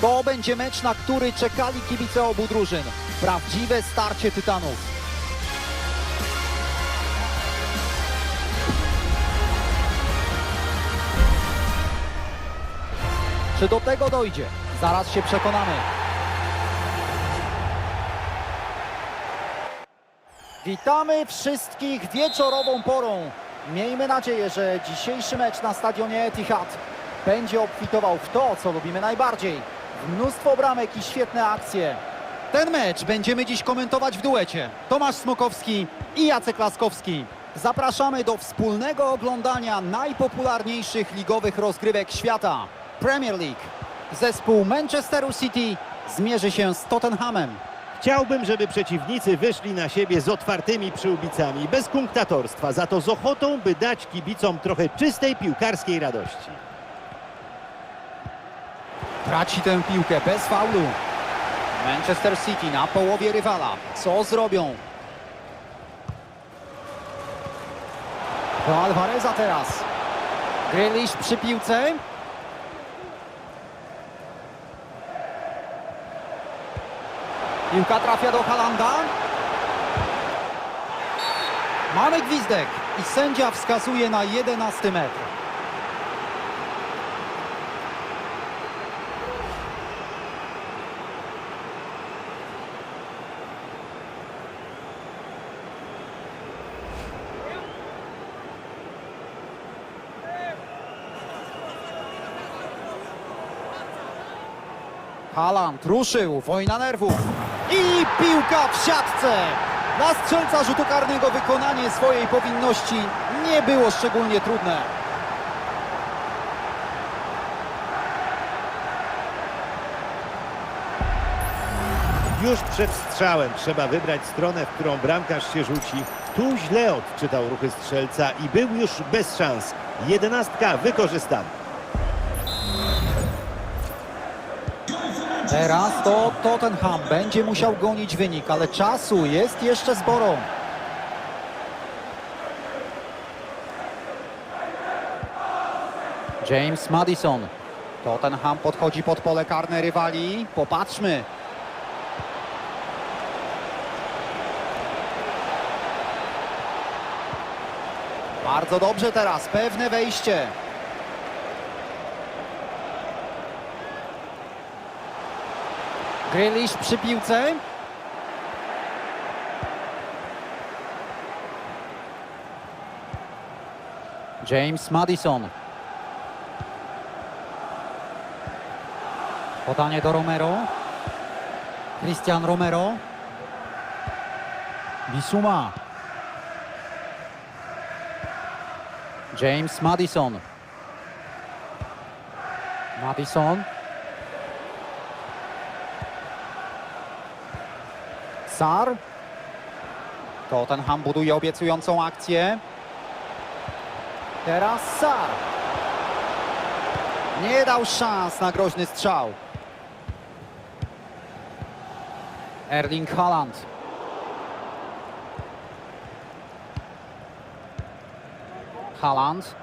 To będzie mecz, na który czekali kibice obu drużyn. Prawdziwe starcie tytanów. Czy do tego dojdzie? Zaraz się przekonamy. Witamy wszystkich wieczorową porą. Miejmy nadzieję, że dzisiejszy mecz na stadionie Etihad będzie obfitował w to, co lubimy najbardziej. Mnóstwo bramek i świetne akcje. Ten mecz będziemy dziś komentować w duecie. Tomasz Smokowski i Jacek Laskowski. Zapraszamy do wspólnego oglądania najpopularniejszych ligowych rozgrywek świata. Premier League. Zespół Manchesteru City zmierzy się z Tottenhamem. Chciałbym, żeby przeciwnicy wyszli na siebie z otwartymi przyłbicami, bez kunktatorstwa, za to z ochotą, by dać kibicom trochę czystej piłkarskiej radości. Traci tę piłkę bez faulu. Manchester City na połowie rywala. Co zrobią? Alvareza teraz. Grealish przy piłce. Piłka trafia do Halanda. Mamy gwizdek i sędzia wskazuje na 11 metr. Haaland ruszył, wojna nerwów i piłka w siatce. Dla strzelca rzutu karnego wykonanie swojej powinności nie było szczególnie trudne. Już przed strzałem trzeba wybrać stronę, w którą bramkarz się rzuci. Tu źle odczytał ruchy strzelca i był już bez szans. Jedenastka wykorzystana. Teraz to Tottenham będzie musiał gonić wynik, ale czasu jest jeszcze sporo. James Madison. Tottenham podchodzi pod pole karne rywali. Popatrzmy. Bardzo dobrze teraz, pewne wejście. Grealish przy piłce. James Madison. Podanie do Romero. Christian Romero. Bisuma. James Madison. Madison. Sar. Tottenham buduje obiecującą akcję. Teraz Sar. Nie dał szans na groźny strzał. Erling Haaland. Haaland.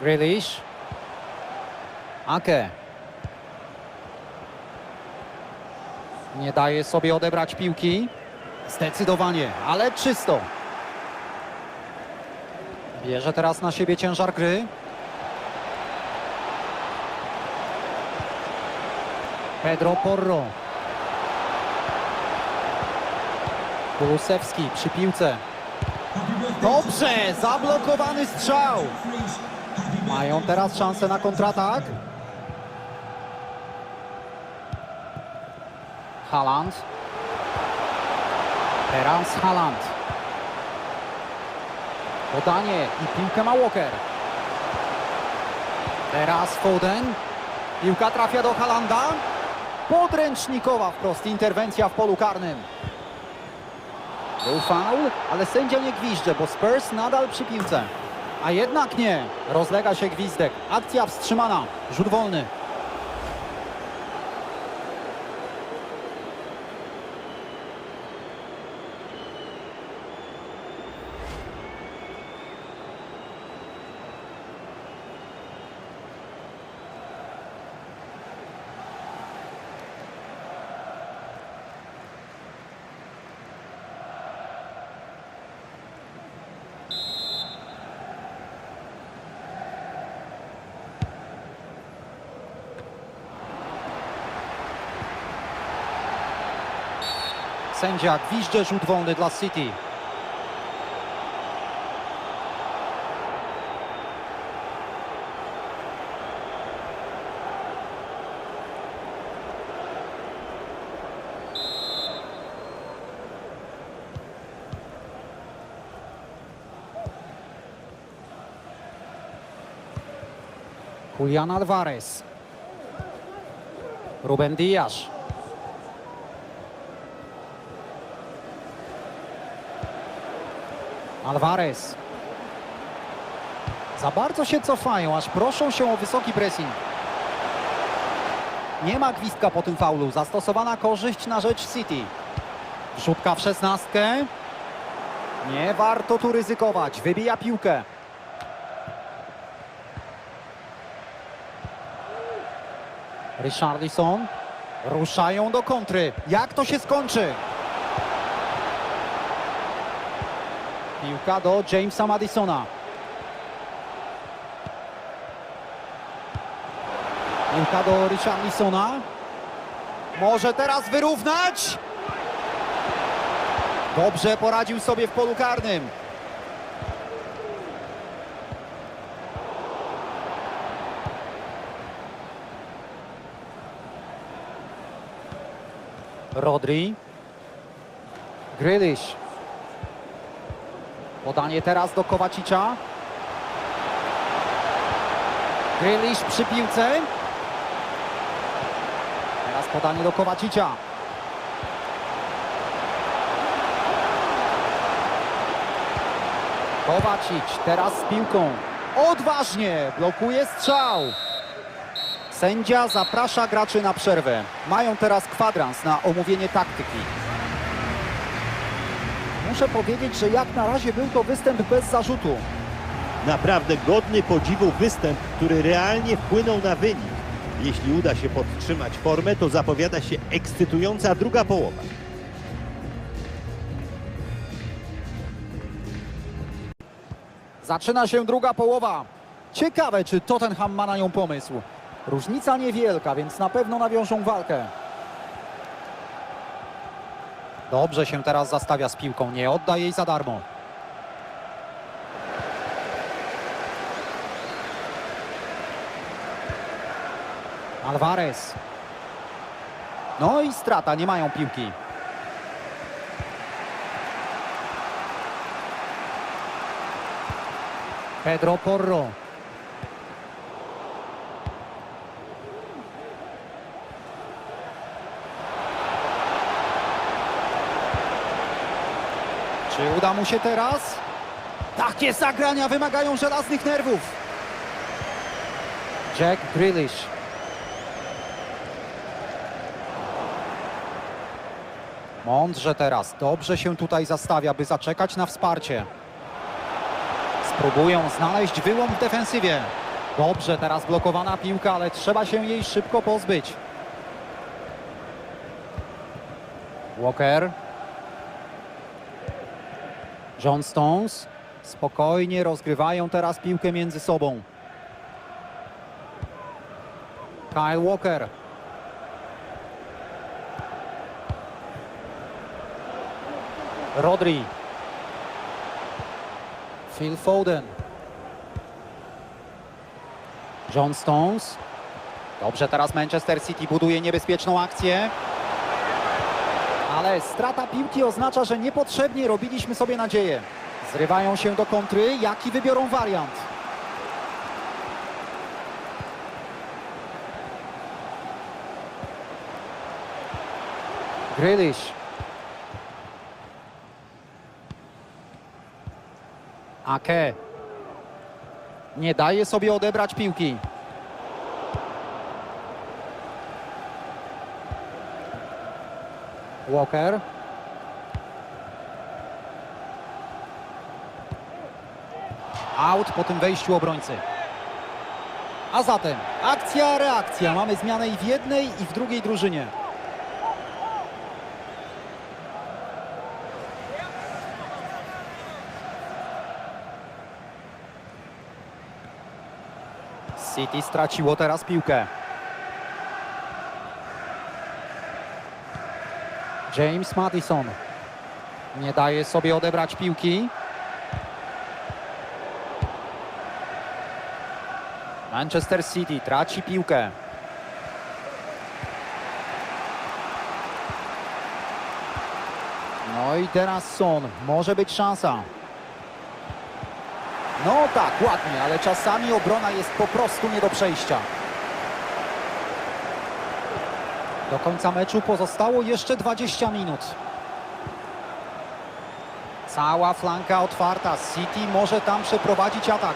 Grealish. Ake. Nie daje sobie odebrać piłki. Zdecydowanie, ale czysto. Bierze teraz na siebie ciężar gry. Pedro Porro. Kulusewski przy piłce. Dobrze, zablokowany strzał. Mają teraz szansę na kontratak. Haaland. Teraz Haaland. Podanie i piłkę ma Walker. Teraz Foden. Piłka trafia do Halanda. Podręcznikowa wprost interwencja w polu karnym. Był faul, ale sędzia nie gwizdże, bo Spurs nadal przy piłce. A jednak nie. Rozlega się gwizdek. Akcja wstrzymana. Rzut wolny. Sędzia gwizdże rzut wolny dla City. Julian Alvarez. Ruben Díaz. Alvarez. Za bardzo się cofają, aż proszą się o wysoki pressing. Nie ma gwizdka po tym faulu. Zastosowana korzyść na rzecz City. Wrzutka w szesnastkę. Nie warto tu ryzykować. Wybija piłkę. Richarlison. Ruszają do kontry. Jak to się skończy? Piłka do Jamesa Madisona. Piłka do Richarlisona. Może teraz wyrównać? Dobrze poradził sobie w polu karnym. Rodri. Grealish. Podanie teraz do Kowacicza. Grealish przy piłce. Teraz podanie do Kowacicza. Kowacic teraz z piłką. Odważnie blokuje strzał. Sędzia zaprasza graczy na przerwę. Mają teraz kwadrans na omówienie taktyki. Muszę powiedzieć, że jak na razie był to występ bez zarzutu. Naprawdę godny podziwu występ, który realnie wpłynął na wynik. Jeśli uda się podtrzymać formę, to zapowiada się ekscytująca druga połowa. Zaczyna się druga połowa. Ciekawe, czy Tottenham ma na nią pomysł. Różnica niewielka, więc na pewno nawiążą walkę. Dobrze się teraz zastawia z piłką, nie odda jej za darmo. Alvarez. No i strata, nie mają piłki. Pedro Porro. Czy uda mu się teraz? Takie zagrania wymagają żelaznych nerwów. Jack Grealish. Mądrze teraz. Dobrze się tutaj zastawia, by zaczekać na wsparcie. Spróbują znaleźć wyłom w defensywie. Dobrze, teraz blokowana piłka, ale trzeba się jej szybko pozbyć. Walker. John Stones. Spokojnie rozgrywają teraz piłkę między sobą. Kyle Walker. Rodri. Phil Foden. John Stones. Dobrze, teraz Manchester City buduje niebezpieczną akcję. Ale strata piłki oznacza, że niepotrzebnie robiliśmy sobie nadzieję. Zrywają się do kontry. Jaki wybiorą wariant? Grealish. Ake. Nie daje sobie odebrać piłki. Walker. Out po tym wejściu obrońcy. A zatem akcja, reakcja. Mamy zmianę i w jednej, i w drugiej drużynie. City straciło teraz piłkę. James Madison nie daje sobie odebrać piłki. Manchester City traci piłkę. No i teraz Son. Może być szansa. No tak, ładnie, ale czasami obrona jest po prostu nie do przejścia. Do końca meczu pozostało jeszcze 20 minut. Cała flanka otwarta. City może tam przeprowadzić atak.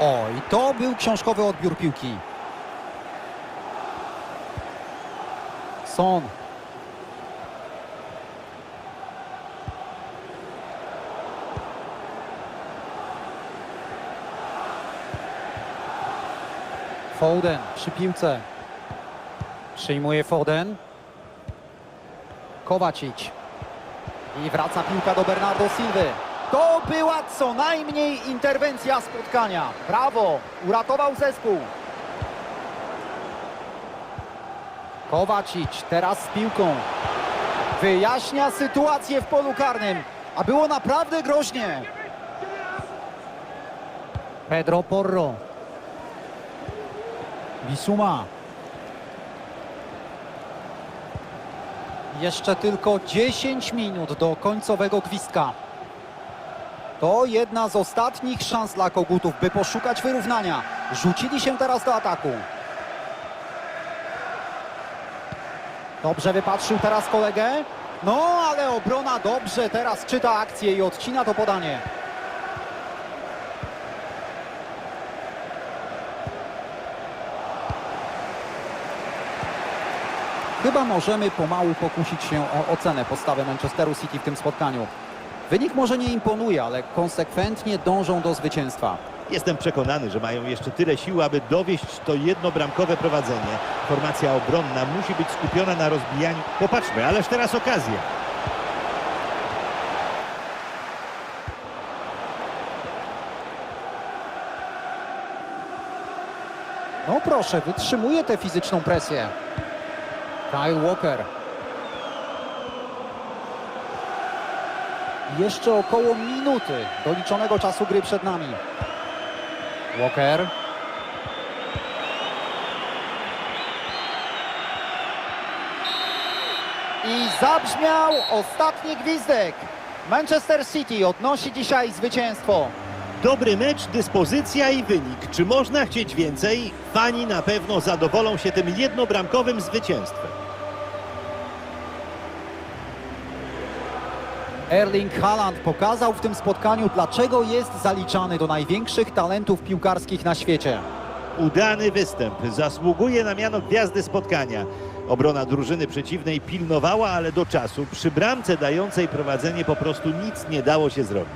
O, i to był książkowy odbiór piłki. Son. Foden przy piłce. Przyjmuje Foden. Kowacic. I wraca piłka do Bernardo Silwy. To była co najmniej interwencja spotkania. Brawo, uratował zespół. Kowacic teraz z piłką. Wyjaśnia sytuację w polu karnym. A było naprawdę groźnie. Pedro Porro. Bisuma. Jeszcze tylko 10 minut do końcowego gwizdka. To jedna z ostatnich szans dla Kogutów, by poszukać wyrównania. Rzucili się teraz do ataku. Dobrze wypatrzył teraz kolegę. No, ale obrona dobrze teraz czyta akcję i odcina to podanie. Chyba możemy pomału pokusić się o ocenę postawy Manchesteru City w tym spotkaniu. Wynik może nie imponuje, ale konsekwentnie dążą do zwycięstwa. Jestem przekonany, że mają jeszcze tyle sił, aby dowieść to jednobramkowe prowadzenie. Formacja obronna musi być skupiona na rozbijaniu. Popatrzmy, ależ teraz okazja. No proszę, wytrzymuje tę fizyczną presję. Kyle Walker. Jeszcze około minuty doliczonego czasu gry przed nami. Walker. I zabrzmiał ostatni gwizdek. Manchester City odnosi dzisiaj zwycięstwo. Dobry mecz, dyspozycja i wynik. Czy można chcieć więcej? Fani na pewno zadowolą się tym jednobramkowym zwycięstwem. Erling Haaland pokazał w tym spotkaniu, dlaczego jest zaliczany do największych talentów piłkarskich na świecie. Udany występ. Zasługuje na miano gwiazdy spotkania. Obrona drużyny przeciwnej pilnowała, ale do czasu. Przy bramce dającej prowadzenie po prostu nic nie dało się zrobić.